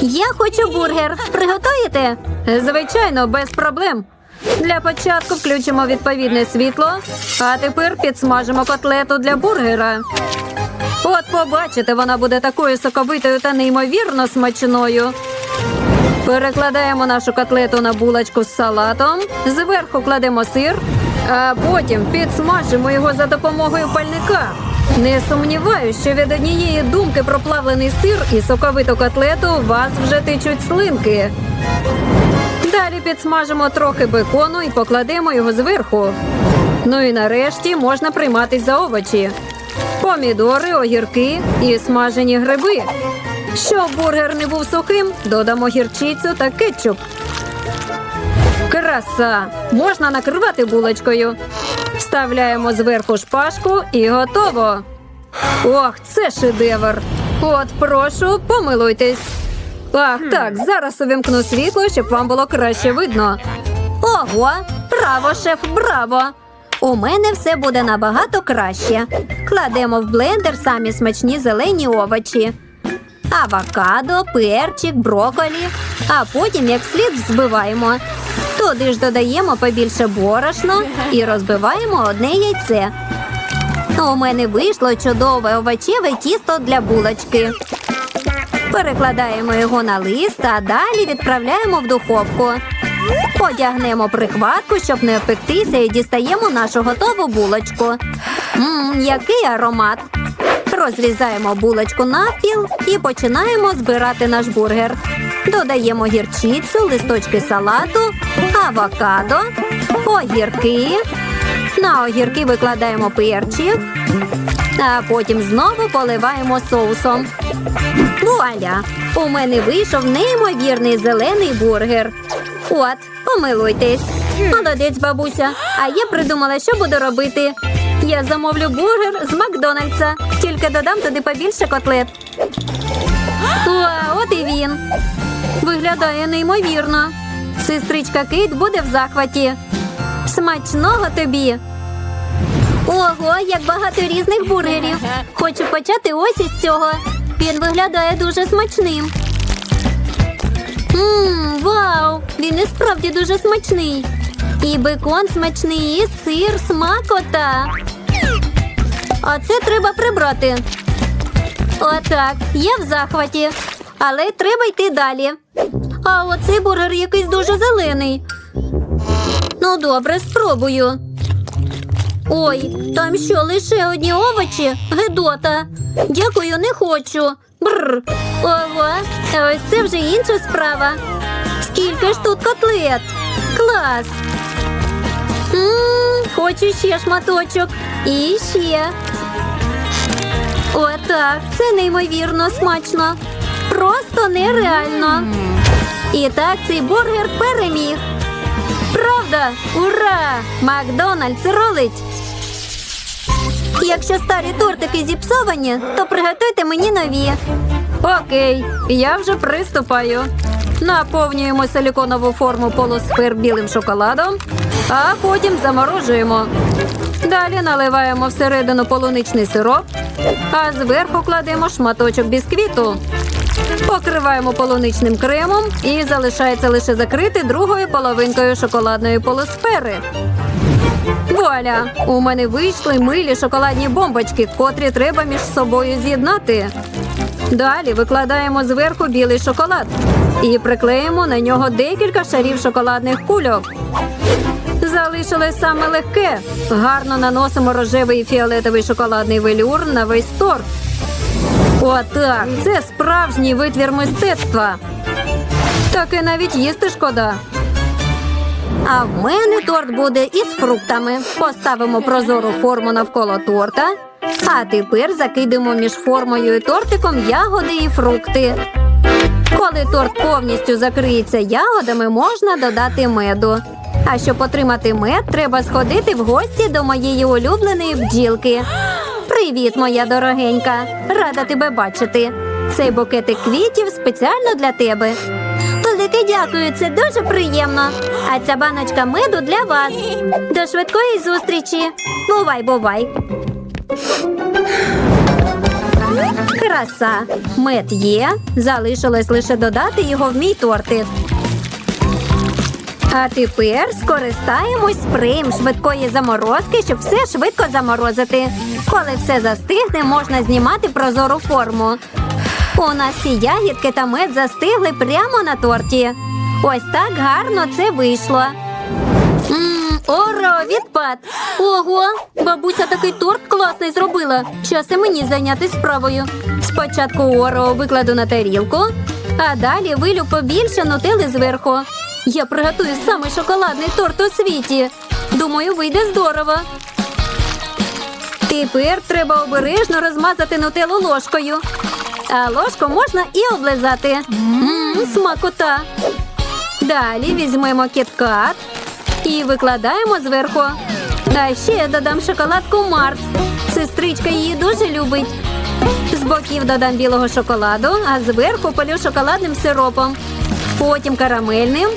Я хочу бургер. Приготуєте? Звичайно, без проблем. Для початку включимо відповідне світло, а тепер підсмажимо котлету для бургера. От побачите, вона буде такою соковитою та неймовірно смачною. Перекладаємо нашу котлету на булочку з салатом, зверху кладемо сир, а потім підсмажимо його за допомогою пальника. Не сумніваюся, що від однієї думки про плавлений сир і соковиту котлету вас вже течуть слинки. Далі підсмажимо трохи бекону і покладемо його зверху. Ну і нарешті можна прийматись за овочі. Помідори, огірки і смажені гриби. Щоб бургер не був сухим, додамо гірчицю та кетчуп. Краса! Можна накривати булочкою. Вставляємо зверху шпажку і готово. Ох, це шедевр! От, прошу, помилуйтесь. Ах, так, зараз увімкну світло, щоб вам було краще видно. Ого, браво, шеф, браво! У мене все буде набагато краще. Кладемо в блендер самі смачні зелені овочі. Авокадо, перчик, броколі, а потім як слід взбиваємо. Туди ж додаємо побільше борошна і розбиваємо одне яйце. У мене вийшло чудове овочеве тісто для булочки. Перекладаємо його на лист, а далі відправляємо в духовку. Одягнемо прихватку, щоб не опектися, і дістаємо нашу готову булочку. Мм, який аромат! Розрізаємо булочку навпіл і починаємо збирати наш бургер. Додаємо гірчицю, листочки салату, авокадо, огірки. На огірки викладаємо перчик, а потім знову поливаємо соусом. Вуаля! У мене вийшов неймовірний зелений бургер. От, помилуйтесь. Молодець, бабуся. А я придумала, що буду робити. Я замовлю бургер з Макдональдса, тільки додам туди побільше котлет. О, от і він. Виглядає неймовірно. Сестричка Кейт буде в захваті. Смачного тобі. Ого, як багато різних бургерів. Хочу почати ось із цього. Він виглядає дуже смачним. Мм, вау! Він і справді дуже смачний. І бекон смачний, і сир, смакота. А це треба прибрати. Отак, я в захваті. Але треба йти далі. А оцей бургер якийсь дуже зелений. Ну, добре, спробую. Ой, там що, лише одні овочі? Гедота. Дякую, не хочу. Бррр. Ого, ось це вже інша справа. Скільки ж тут котлет? Клас. Ммм, хочу ще шматочок. І ще. Отак, це неймовірно смачно. Просто нереально. І так цей бургер переміг. Правда? Ура! Макдональдс рулить! Якщо старі тортики зіпсовані, то приготуйте мені нові. Окей, я вже приступаю. Наповнюємо силіконову форму полусфер білим шоколадом, а потім заморожуємо. Далі наливаємо всередину полуничний сироп, а зверху кладемо шматочок бісквіту. Покриваємо полуничним кремом і залишається лише закрити другою половинкою шоколадної полусфери. Вуаля! У мене вийшли милі шоколадні бомбочки, котрі треба між собою з'єднати. Далі викладаємо зверху білий шоколад і приклеїмо на нього декілька шарів шоколадних кульок. Залишилось саме легке. Гарно наносимо рожевий і фіолетовий шоколадний велюр на весь торт. Отак, це справжній витвір мистецтва. Таке навіть їсти шкода. А в мене торт буде із фруктами. Поставимо прозору форму навколо торта. А тепер закидемо між формою і тортиком ягоди і фрукти. Коли торт повністю закриється ягодами, можна додати меду. А щоб отримати мед, треба сходити в гості до моєї улюбленої бджілки. Привіт, моя дорогенька! Рада тебе бачити. Цей букетик квітів спеціально для тебе. Велике дякую, це дуже приємно. А ця баночка меду для вас. До швидкої зустрічі. Бувай, бувай. Краса. Мед є. Залишилось лише додати його в мій тортик. А тепер скористаємось спреєм швидкої заморозки, щоб все швидко заморозити. Коли все застигне, можна знімати прозору форму. У нас всі ягідки та мед застигли прямо на торті. Ось так гарно це вийшло. Оро, відпад! Ого, бабуся такий торт класний зробила. Час і мені зайнятися справою. Спочатку оро викладу на тарілку, а далі вилю побільше нутели зверху. Я приготую самий шоколадний торт у світі. Думаю, вийде здорово. Тепер треба обережно розмазати нутелу ложкою. А ложку можна і облизати. Мм, смакота. Далі візьмемо кіткат і викладаємо зверху. А ще я додам шоколадку Марс. Сестричка її дуже любить. З боків додам білого шоколаду, а зверху полю шоколадним сиропом. Потім карамельним.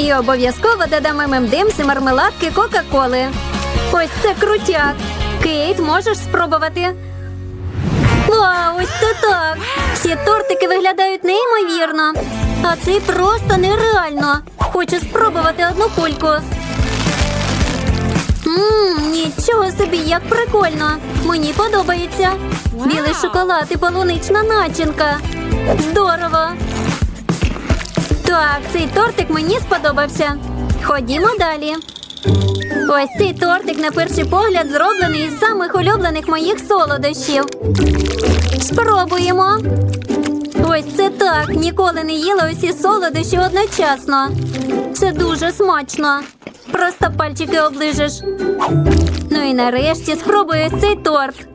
І обов'язково додам ММДМС і мармеладки Кока-Коли. Ось це крутяк. Кейт, можеш спробувати? Вау, ось це так. Всі тортики виглядають неймовірно. А цей просто нереально. Хочу спробувати одну кульку. Ммм, нічого собі, як прикольно. Мені подобається. Білий шоколад і полунична начинка. Здорово. Так, цей тортик мені сподобався. Ходімо далі. Ось цей тортик на перший погляд зроблений із самих улюблених моїх солодощів. Спробуємо. Ось це так. Ніколи не їла усі солодощі одночасно. Це дуже смачно. Просто пальчики оближеш. Ну і нарешті спробую ось цей торт.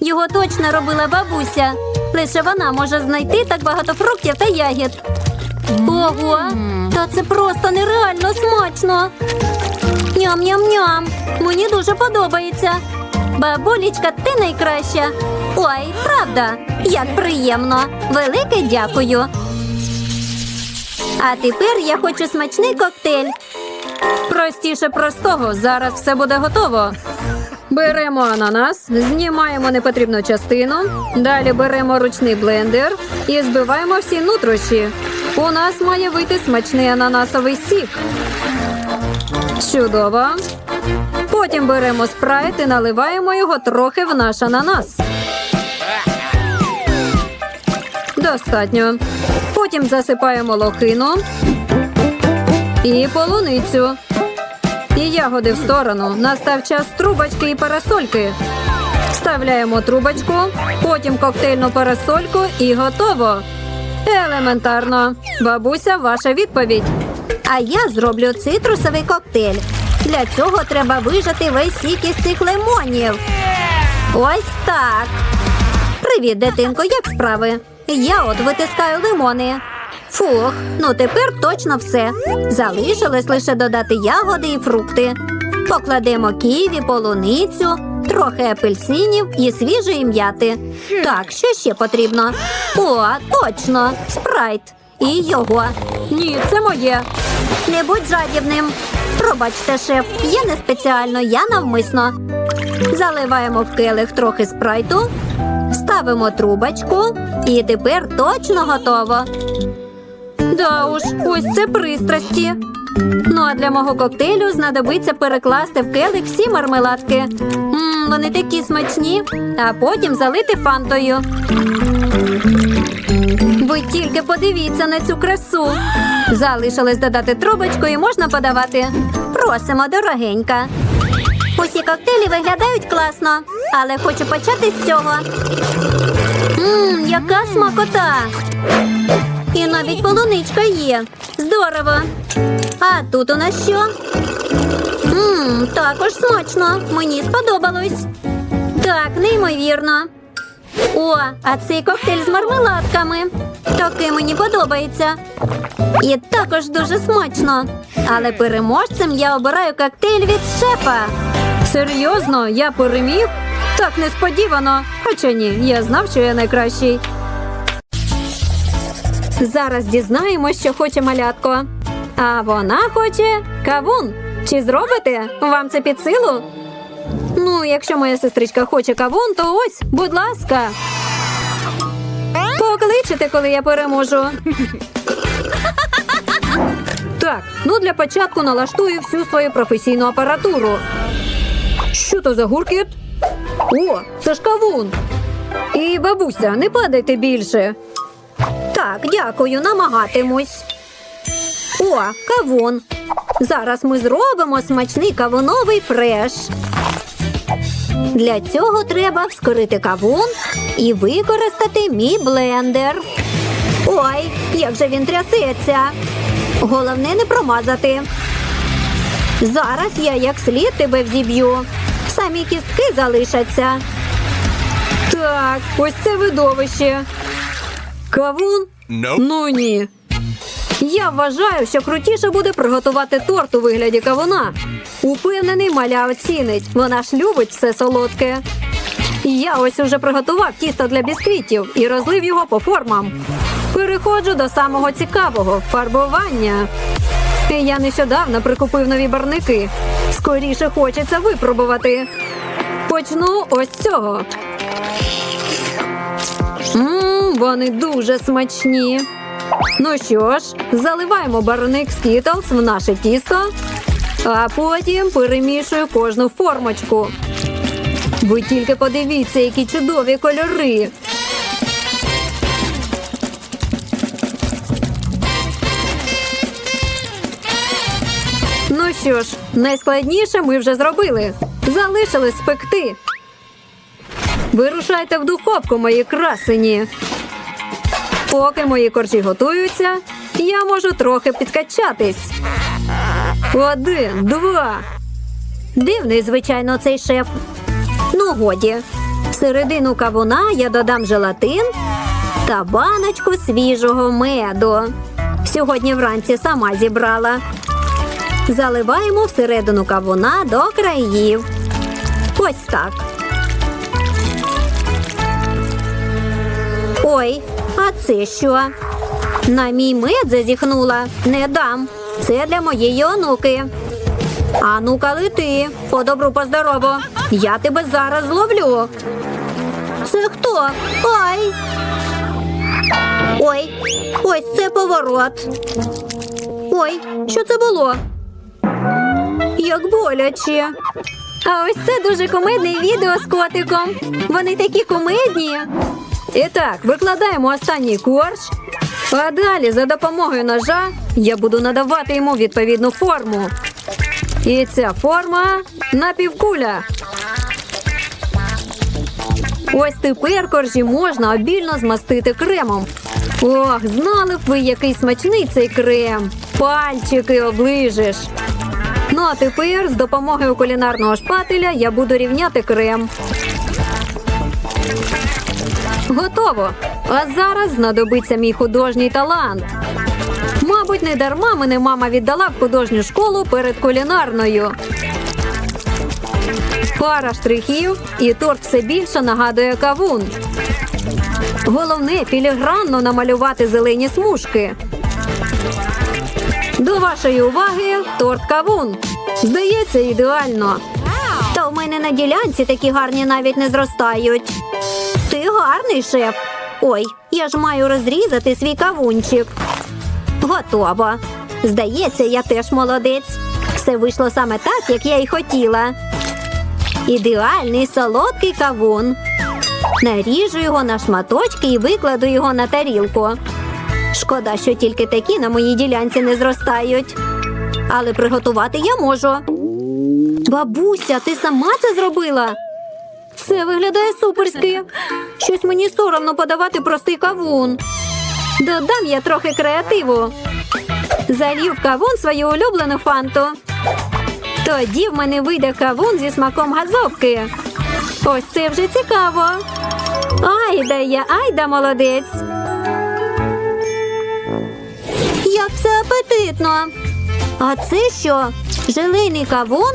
Його точно робила бабуся. Лише вона може знайти так багато фруктів та ягід. Ого, та це просто нереально смачно. Ням-ням-ням. Мені дуже подобається. Бабулічка, ти найкраща. Ой, правда, як приємно. Велике дякую. А тепер я хочу смачний коктейль. Простіше простого. Зараз все буде готово. Беремо ананас, знімаємо непотрібну частину. Далі беремо ручний блендер і збиваємо всі нутрощі. У нас має вийти смачний ананасовий сік. Чудово. Потім беремо спрайт і наливаємо його трохи в наш ананас. Достатньо. Потім засипаємо лохину і полуницю. І ягоди в сторону. Настав час трубочки і парасольки. Вставляємо трубочку, потім коктейльну парасольку і готово. Елементарно. Бабуся, ваша відповідь. А я зроблю цитрусовий коктейль. Для цього треба вижати весь сік із цих лимонів. Ось так. Привіт, дитинко, як справи? Я от витискаю лимони. Фух, ну тепер точно все. Залишилось лише додати ягоди і фрукти. Покладемо ківі, полуницю, трохи апельсинів і свіжої м'яти. Так, що ще потрібно? О, точно, спрайт. І його. Ні, це моє. Не будь жадібним. Пробачте, шеф, я не спеціально, я навмисно. Заливаємо в келих трохи спрайту, ставимо трубочку і тепер точно готово. Да уж, ось це пристрасті. Ну а для мого коктейлю знадобиться перекласти в келих всі мармеладки. Мм, вони такі смачні, а потім залити фантою. Ви тільки подивіться на цю красу. Залишилось додати трубочку і можна подавати. Просимо, дорогенька. Усі коктейлі виглядають класно, але хочу почати з цього. Мм, яка смакота! І навіть полуничка є. Здорово. А тут у нас що? Мм, також смачно. Мені сподобалось. Так, неймовірно. О, а цей коктейль з мармеладками. Такий мені подобається. І також дуже смачно. Але переможцем я обираю коктейль від шефа. Серйозно, я переміг? Так несподівано. Хоча ні, я знав, що я найкращий. Зараз дізнаємось, що хоче малятко. А вона хоче кавун. Чи зробите? Вам це під силу? Ну, якщо моя сестричка хоче кавун, то ось, будь ласка. побачите, коли я переможу. Так, ну для початку налаштую всю свою професійну апаратуру. Що то за гуркіт? О, це ж кавун. І бабуся, не падайте більше. Так, дякую, намагатимусь. О, кавун. Зараз ми зробимо смачний кавуновий фреш. Для цього треба вскорити кавун і використати мій блендер. Ой, як же він трясеться. Головне не промазати. Зараз я як слід тебе взіб'ю. Самі кістки залишаться. Так, ось це видовище. Кавун? Nope. Ну ні. Я вважаю, що крутіше буде приготувати торт у вигляді кавуна. Упевнений, маля оцінить. Вона ж любить все солодке. Я ось уже приготував тісто для бісквітів і розлив його по формам. Переходжу до самого цікавого фарбування. Я нещодавно прикупив нові барники. Скоріше хочеться випробувати. Почну ось цього. Мм, вони дуже смачні. Ну що ж, заливаємо барник Skittles в наше тісто, а потім перемішую кожну формочку. Ви тільки подивіться, які чудові кольори. Ну що ж, найскладніше ми вже зробили. Залишилось спекти. Вирушайте в духовку, мої красені. Поки мої коржі готуються, я можу трохи підкачатись. Один, два. Дивний, звичайно, цей шеф. Ну, годі. Середину кавуна я додам желатин та баночку свіжого меду. Сьогодні вранці сама зібрала. Заливаємо всередину кавуна до країв. Ось так. Ой, а це що? На мій мед зазіхнула. Не дам. Це для моєї онуки. А ну-ка лети. По добру, по здорову. Я тебе зараз зловлю. Це хто? Ой. Ой, ось це поворот. Ой, що це було? Як боляче. А ось це дуже кумедне відео з котиком. Вони такі кумедні. І так, викладаємо останній корж. А далі за допомогою ножа я буду надавати йому відповідну форму. І ця форма напівкуля. Ось тепер коржі можна обільно змастити кремом. Ох, знали б ви, який смачний цей крем. Пальчики оближеш. Ну а тепер з допомогою кулінарного шпателя я буду рівняти крем. Готово. А зараз знадобиться мій художній талант. Мабуть, не дарма мене мама віддала в художню школу перед кулінарною. Пара штрихів, і торт все більше нагадує кавун. Головне філігранно намалювати зелені смужки. До вашої уваги торт кавун. Здається, ідеально. Та в мене на ділянці такі гарні навіть не зростають. Ти гарний шеф. Ой, я ж маю розрізати свій кавунчик. Готово. Здається, я теж молодець. Все вийшло саме так, як я й хотіла. Ідеальний солодкий кавун. Наріжу його на шматочки і викладу його на тарілку. Шкода, що тільки такі на моїй ділянці не зростають. Але приготувати я можу. Бабуся, ти сама це зробила? Це виглядає суперськи. Щось мені соромно подавати простий кавун. Додам я трохи креативу. Залів кавун свою улюблену фанту. Тоді в мене вийде кавун зі смаком газовки. Ось це вже цікаво. Айда я, айда молодець. Як все апетитно. А це що? Желейний кавун?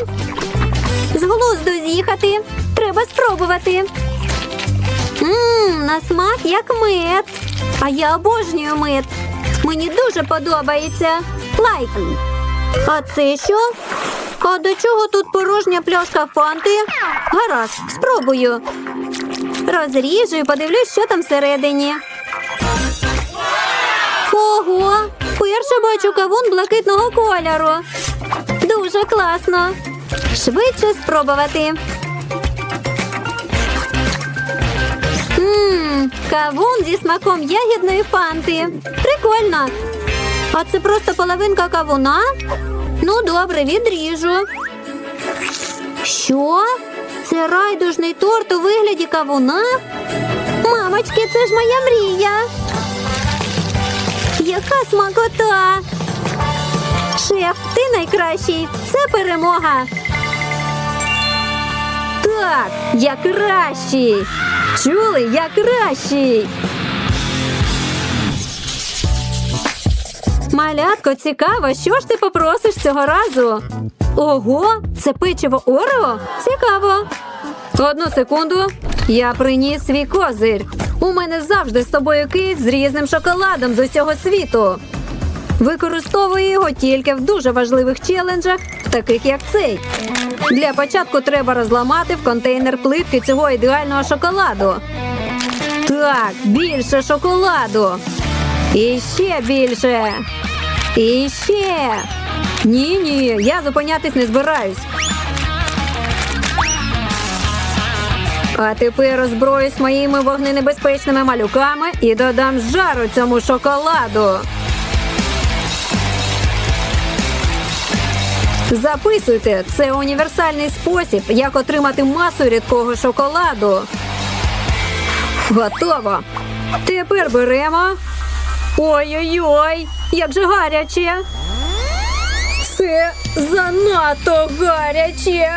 З глузду з'їхати. Треба спробувати. Мм, на смак як мед. А я обожнюю мед. Мені дуже подобається. Лайк. А це що? А до чого тут порожня пляшка фанти? Гаразд, спробую. Розріжу і подивлюсь, що там всередині. Вперше бачу кавун блакитного кольору. Дуже класно. Швидше спробувати. Кавун зі смаком ягідної фанти. Прикольно. А це просто половинка кавуна? Ну, добре, відріжу. Що? Це райдужний торт у вигляді кавуна? Мамочки, це ж моя мрія. Яка смакота! Шеф, ти найкращий. Це перемога. Так, я кращий. Чули, я кращий. Малятко, цікаво, що ж ти попросиш цього разу? Ого, це печиво Орео? Цікаво. Одну секунду. Я приніс свій козир. У мене завжди з собою кейс з різним шоколадом з усього світу. Використовую його тільки в дуже важливих челенджах, таких як цей. Для початку треба розламати в контейнер плитки цього ідеального шоколаду. Так, більше шоколаду. І ще більше. І ще. Ні, ні, я зупинятись не збираюсь. А тепер розброюсь моїми вогненебезпечними малюками і додам жару цьому шоколаду. Записуйте, це універсальний спосіб, як отримати масу рідкого шоколаду. Готово. Тепер беремо. Ой-ой-ой, як же гаряче. Це занадто гаряче.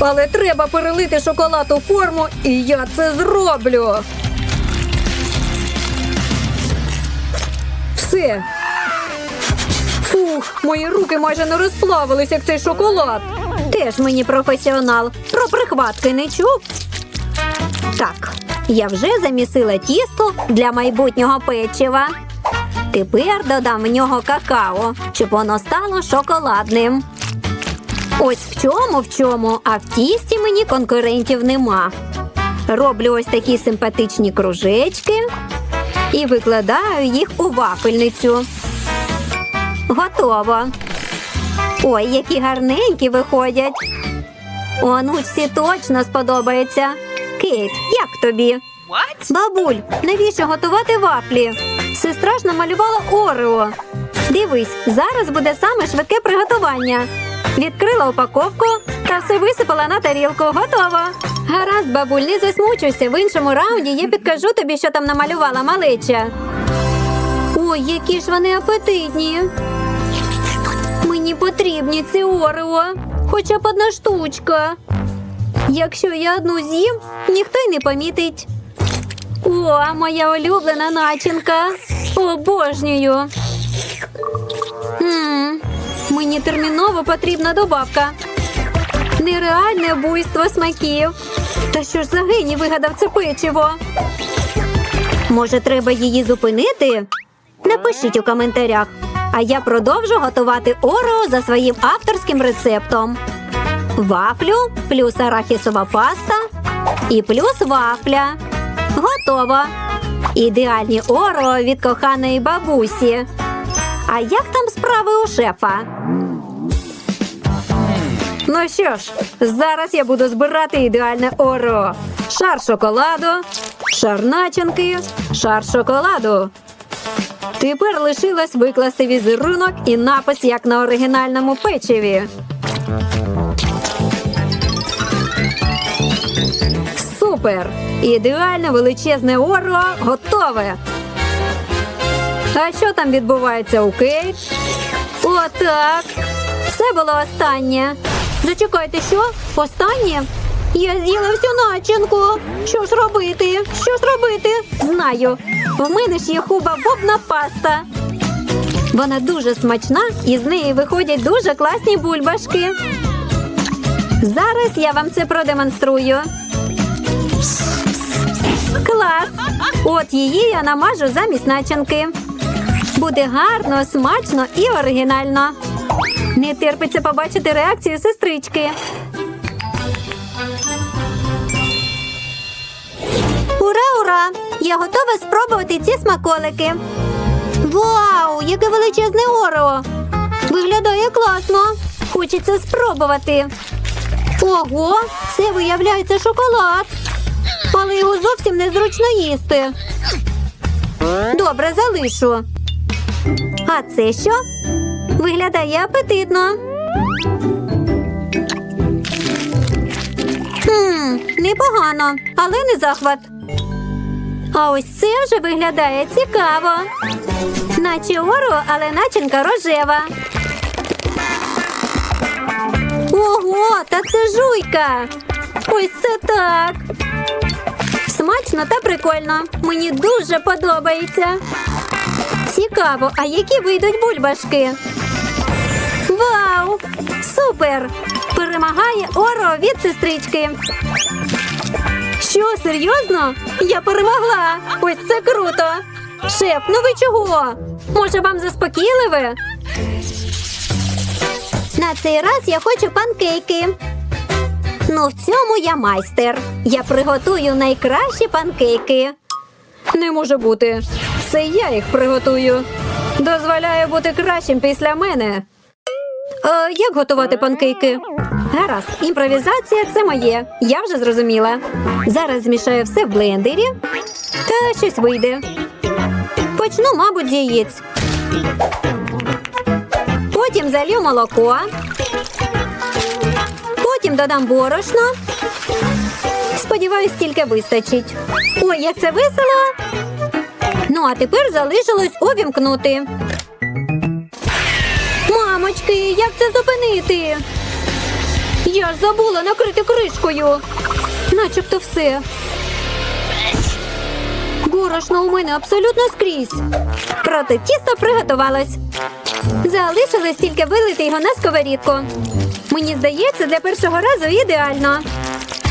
Але треба перелити шоколад у форму, і я це зроблю. Все. Фух, мої руки майже не розплавились, як цей шоколад. Теж мені професіонал. Про прихватки не чув. Так, я вже замісила тісто для майбутнього печива. Тепер додам в нього какао, щоб воно стало шоколадним. Ось в чому, в чому, а в тісті мені конкурентів нема. Роблю ось такі симпатичні кружечки і викладаю їх у вафельницю. Готово. Ой, які гарненькі виходять. Онучці точно сподобається. Кейт, як тобі? Бабуль, навіщо готувати вафлі? Сестра ж намалювала Орео. Дивись, зараз буде саме швидке приготування. Відкрила упаковку та все висипала на тарілку. Готово. Гаразд, бабуль, не засмучуйся. В іншому раунді я підкажу тобі, що там намалювала малеча. Ой, які ж вони апетитні. Мені потрібні ці Орео, хоча б одна штучка. Якщо я одну з'їм, ніхто й не помітить. О, моя улюблена начинка. Обожнюю. М, Мені терміново потрібна добавка. Нереальне буйство смаків. Та що ж за геній вигадав це печиво? Може, треба її зупинити? Напишіть у коментарях. А я продовжу готувати орео за своїм авторським рецептом. Вафлю плюс арахісова паста і плюс вафля. Готово. Ідеальні орео від коханої бабусі. А як там справи у шефа? Ну що ж, зараз я буду збирати ідеальне орео. Шар шоколаду, шар начинки, шар шоколаду. Тепер лишилось викласти візерунок і напис, як на оригінальному печиві. Супер! Ідеально величезне оро готове. А що там відбувається у Кейт? Отак. Це було останнє. Зачекайте, що? Останнє? Я з'їла всю начинку. Що ж робити? Що ж робити? Знаю. В мене ж є хуба бобна паста. Вона дуже смачна і з неї виходять дуже класні бульбашки. Зараз я вам це продемонструю. Клас! От її я намажу замість начинки. Буде гарно, смачно і оригінально. Не терпиться побачити реакцію сестрички. Ура! Я готова спробувати ці смаколики. Вау, яке величезне орео. Виглядає класно. Хочеться спробувати. Ого, це виявляється шоколад. Але його зовсім незручно їсти. Добре, залишу. А це що? Виглядає апетитно. Хм, непогано, але не захват. А ось це вже виглядає цікаво. Наче оро, але начинка рожева. Ого, та це жуйка. Ось це так. Смачно та прикольно. Мені дуже подобається. Цікаво, а які вийдуть бульбашки? Вау! Супер! Перемагає Оро від сестрички. Що, серйозно? Я перемогла! Ось це круто! Шеф, ну ви чого? Може, вам заспокійливе? На цей раз я хочу панкейки. Ну, в цьому я майстер. Я приготую найкращі панкейки. Не може бути. Це я їх приготую. Дозволяю бути кращим після мене. Е, як готувати панкейки? Гаразд, імпровізація це моє. Я вже зрозуміла. Зараз змішаю все в блендері. Та щось вийде. Почну, мабуть, з яєць. Потім залью молоко. Потім додам борошно. Сподіваюсь, тільки вистачить. Ой, як це весело! Ну, а тепер залишилось увімкнути. Мамочки, як це зупинити? Я ж забула накрити кришкою. Начебто все. Борошно у мене абсолютно скрізь. Проте тісто приготувалось. Залишилось тільки вилити його на сковорідку. Мені здається, для першого разу ідеально.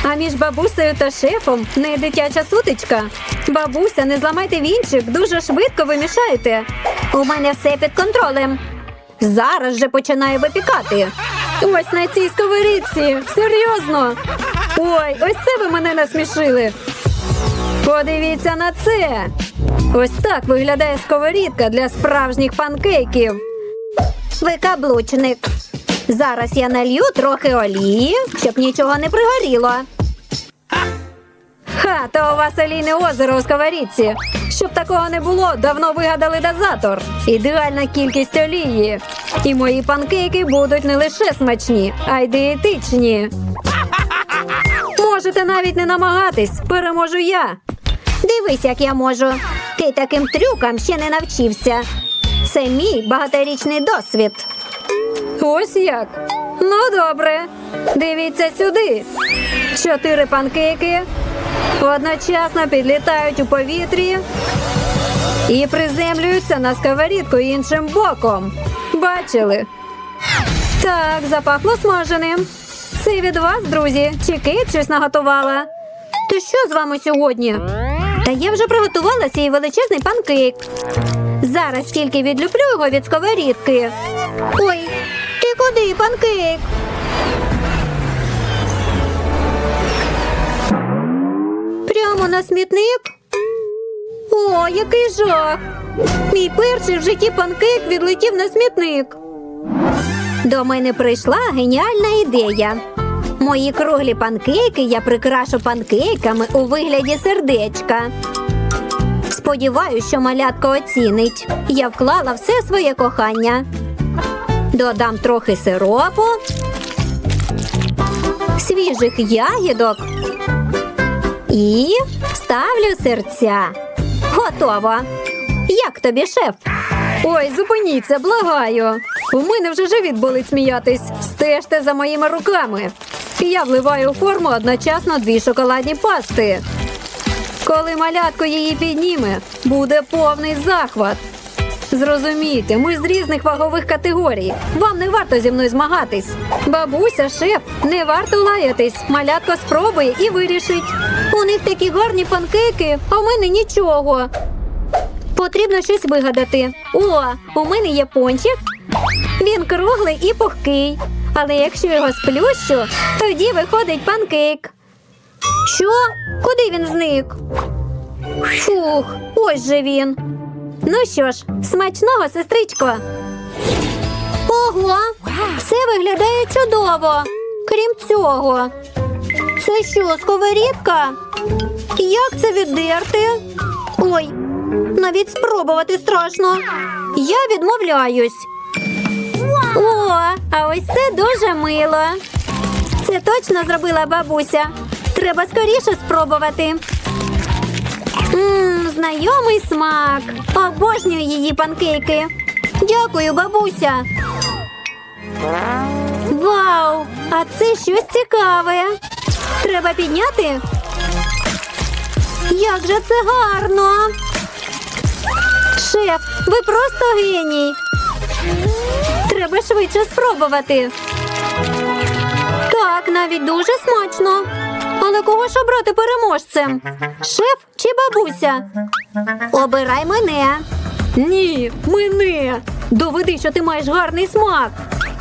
А між бабусею та шефом не дитяча сутичка. Бабуся, не зламайте вінчик, дуже швидко вимішайте. У мене все під контролем. Зараз же починаю випікати. Ось на цій сковорідці. Серйозно. Ой, ось це ви мене насмішили. Подивіться на це. Ось так виглядає сковорідка для справжніх панкейків. Ви каблучник. Зараз я налью трохи олії, щоб нічого не пригоріло. Ха, то у вас олійне озеро у сковорідці. Щоб такого не було, давно вигадали дозатор. Ідеальна кількість олії. І мої панкейки будуть не лише смачні, а й дієтичні. Можете навіть не намагатись, переможу я. Дивись, як я можу. Ти таким трюкам ще не навчився. Це мій багаторічний досвід. Ось як. Ну, добре. Дивіться сюди. Чотири панкейки одночасно підлітають у повітрі і приземлюються на сковорідку іншим боком. Бачили? Так, запахло смаженим. Це від вас, друзі. Чи Кейт щось наготувала? То що з вами сьогодні? Та я вже приготувала свій величезний панкейк. Зараз тільки відлюблю його від сковорідки. Ой, ти куди, панкейк? Прямо на смітник? О, який жах! Мій перший в житті панкейк відлетів на смітник. До мене прийшла геніальна ідея. Мої круглі панкейки я прикрашу панкейками у вигляді сердечка. Сподіваюсь, що малятко оцінить. Я вклала все своє кохання. Додам трохи сиропу, свіжих ягідок і ставлю серця. Готово. Як тобі, шеф? Ой, зупиніться, благаю. У мене вже живіт болить сміятись. Стежте за моїми руками. Я вливаю форму одночасно дві шоколадні пасти. Коли малятко її підніме, буде повний захват. Зрозумійте, ми з різних вагових категорій. Вам не варто зі мною змагатись. Бабуся, шеф, не варто лаятись. Малятко спробує і вирішить. У них такі гарні панкейки, а в мене нічого. Потрібно щось вигадати. О, у мене є пончик. Він круглий і пухкий. Але якщо його сплющу, тоді виходить панкейк. Що? Куди він зник? Фух, ось же він. Ну що ж, смачного, сестричко. Ого, все виглядає чудово. Крім цього. Це що, сковорідка? Як це віддерти? Ой, навіть спробувати страшно. Я відмовляюсь. О, а ось це дуже мило. Це точно зробила бабуся. Треба скоріше спробувати. Знайомий смак. Обожнюю її панкейки. Дякую, бабуся. Вау! А це щось цікаве. Треба підняти. Як же це гарно. Шеф, ви просто геній. Треба швидше спробувати. Так, навіть дуже смачно. Але кого ж обрати переможцем? Шеф чи бабуся? Обирай мене. Ні, мене. Доведи, що ти маєш гарний смак.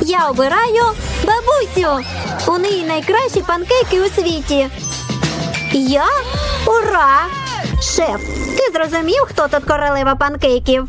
Я обираю бабусю. У неї найкращі панкейки у світі. Я? Ура! Шеф, ти зрозумів, хто тут королева панкейків?